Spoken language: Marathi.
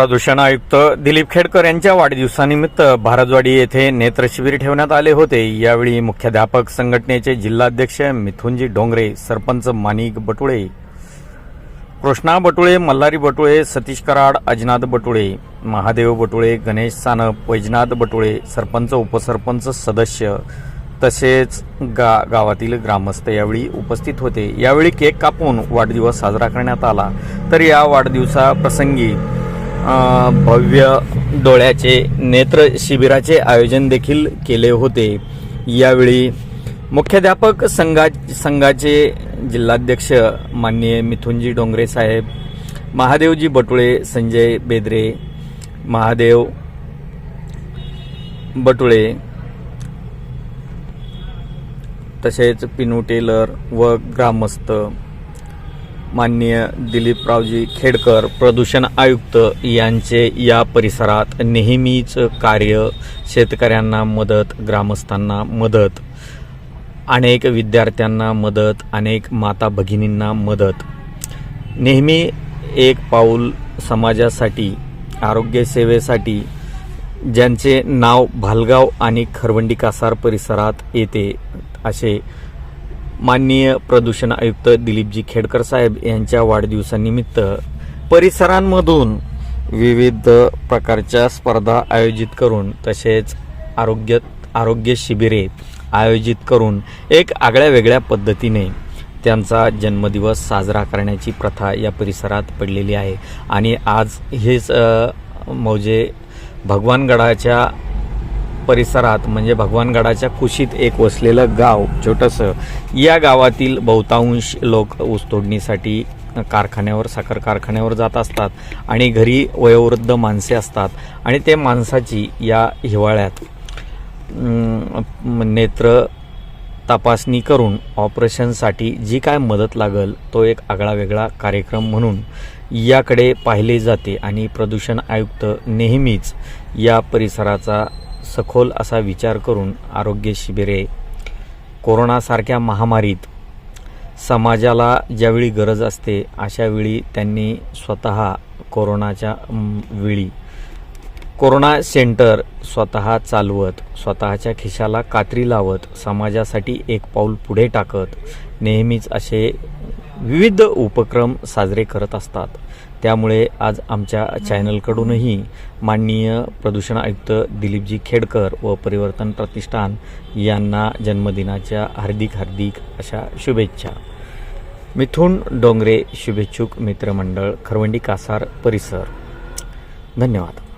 प्रदूषण आयुक्त दिलीप खेडकर यांच्या वाढदिवसानिमित्त भारतवाडी येथे नेत्र शिबिर ठेवण्यात आले होते. यावेळी मुख्याध्यापक संघटनेचे जिल्हाध्यक्ष मिथुनजी डोंगरे सरपंच माणिक बटुळे कृष्णा बटुळे मल्हारी बटुळे सतीश कराड अजनाद बटुळे महादेव बटुळे गणेश सानप वैजनाथ बटुळे सरपंच उपसरपंच सदस्य तसेच गा गावातील ग्रामस्थ यावेळी उपस्थित होते. यावेळी केक कापून वाढदिवस साजरा करण्यात आला. तर या वाढदिवसाप्रसंगी भव्य डोळ्याचे नेत्र शिबिराचे आयोजन देखील केले होते. यावेळी मुख्याध्यापक संघा संघाचे जिल्हाध्यक्ष माननीय मिथुनजी डोंगरे साहेब महादेवजी बटुळे संजय बेदरे महादेव बटुळे तसेच पिनू टेलर व ग्रामस्थ माननीय दिलीपरावजी खेडकर प्रदूषण आयुक्त यांचे या परिसरात नेहमीच कार्य शेतकऱ्यांना मदत ग्रामस्थांना मदत अनेक विद्यार्थ्यांना मदत अनेक माता भगिनींना मदत. नेहमी एक पाऊल समाजासाठी आरोग्यसेवेसाठी ज्यांचे नाव भालगाव आणि खरवंडी कासार परिसरात येते असे माननीय प्रदूषण आयुक्त दिलीपजी खेडकर साहेब यांच्या वाढदिवसानिमित्त परिसरांमधून विविध प्रकारच्या स्पर्धा आयोजित करून तसेच आरोग्य आरोग्य शिबिरे आयोजित करून एक आगळ्या वेगळ्या पद्धतीने त्यांचा जन्मदिवस साजरा करण्याची प्रथा या परिसरात पडलेली आहे. आणि आज हेच मौजे भगवानगडाच्या परिसरात म्हणजे भगवानगडाच्या कुशीत एक वसलेलं गाव छोटंसं या गावातील बहुतांश लोक ऊसतोडणीसाठी कारखान्यावर साखर कारखान्यावर जात असतात आणि घरी वयोवृद्ध माणसे असतात आणि ते माणसाची या हिवाळ्यात नेत्र तपासणी करून ऑपरेशनसाठी जी काय मदत लागल तो एक आगळा वेगळा कार्यक्रम म्हणून याकडे पाहिले जाते. आणि प्रदूषण आयुक्त नेहमीच या परिसराचा सखोल असा विचार करून आरोग्य शिबिरे कोरोनासारख्या महामारीत समाजाला ज्यावेळी गरज असते अशावेळी त्यांनी स्वतः कोरोनाच्या वेळी कोरोना सेंटर स्वतः चालवत स्वतःच्या खिशाला कात्री लावत समाजासाठी एक पाऊल पुढे टाकत नेहमीच असे विविध उपक्रम साजरे करत असतात. त्यामुळे आज आमच्या चॅनलकडूनही माननीय प्रदूषण आयुक्त दिलीपजी खेडकर व परिवर्तन प्रतिष्ठान यांना जन्मदिनाच्या हार्दिक हार्दिक अशा शुभेच्छा. मिथुन डोंगरे शुभेच्छुक मित्रमंडळ खरवंडी कासार परिसर. धन्यवाद.